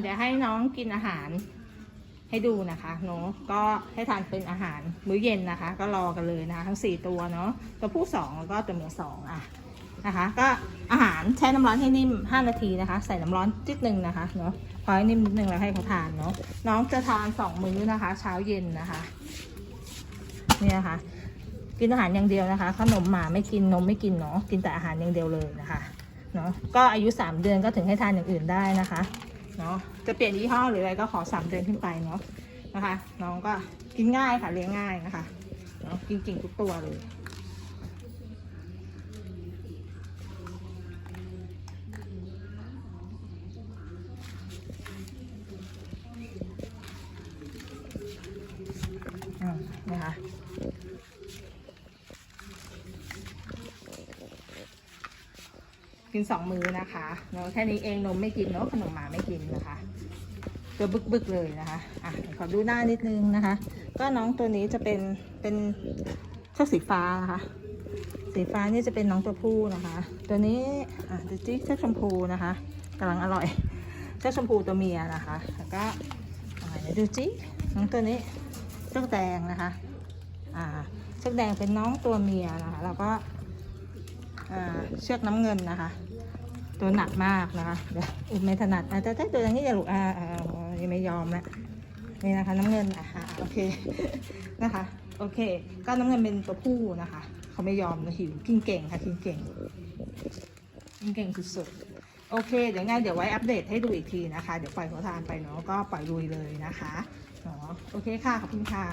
เดี๋ยวให้น้องกินอาหารให้ดูนะคะเนาะก็ให้ทานเป็นอาหารมื้อเย็นนะคะ ก็รอกันเลยนะคะทั้งสี่ตัวเนาะตัวผู้สองแล้วก็ตัวเมียสองอะนะคะ ก็อาหารแช่น้ำร้อนให้นิ่ม 5 นาทีนะคะ ใส่น้ำร้อนจิดนึงนะคะเนาะพอให้นิ่มนิดนึงแล้วให้เขาทานเนาะน้องจะทานสองมื้อนะคะ เช้าเย็นนะคะเนี่ยนะคะ กินอาหารอย่างเดียวนะคะขนมหมาไม่กินนมไม่กินเนาะกินแต่อาหารอย่างเดียวเลยนะคะเนาะก็อายุ 3 เดือนก็ถึงให้ทานอย่างอื่นได้นะคะ เนาะจะเปลี่ยนยี่ห้อหรืออะไรก็ขอ3เดือนขึ้นไปเนาะนะคะ น้องก็กินง่ายค่ะเลี้ยงง่ายนะคะเนาะกินเก่งทุกตัวเลยอืมนะคะ กินสองมือนะคะเนาะแค่นี้เองนมไม่กินเนาะขนมหมาไม่กินนะคะตัวบึกบึกๆเลยนะคะอะขอดูหน้านิดนึงนะคะ ก็น้องตัวนี้จะเป็นเป็นเชือกสีฟ้านะคะสีฟ้านี่จะเป็นน้องตัวผู้นะคะ ตัวนี้อะดูจิเชือกชมพูนะคะกำลังอร่อยเชือกชมพูตัวเมียนะคะแล้วก็อ่าเดี๋ยวดูจิน้องตัวนี้เชือกแดงนะคะอ่าเชือกแดงเป็นน้องตัวเมียนะคะแล้วก็อ่าเชือกน้ำเงินนะคะ ตัวหนักมากนะคะเดี๋ยวอุ้มไม่ถนัดอะแต่ถ้าตัวอย่างนี้อย่าลูกอ่าอ่ายังไม่ยอมนะนี่นะคะน้ำเงินอะอะโอเคนะคะ โอเค ก็น้ำเงินเป็นตัวผู้นะคะ เขาไม่ยอมนะหิวกินเก่งค่ะกินเก่งกินเก่งสุดๆโอเค เดี๋ยวไงเดี๋ยวไว้อัปเดตให้ดูอีกทีนะคะ เดี๋ยวปล่อยเขาทานไปเนาะก็ปล่อยลุยเลยนะคะเนาะโอเคค่ะขอบคุณค่ะ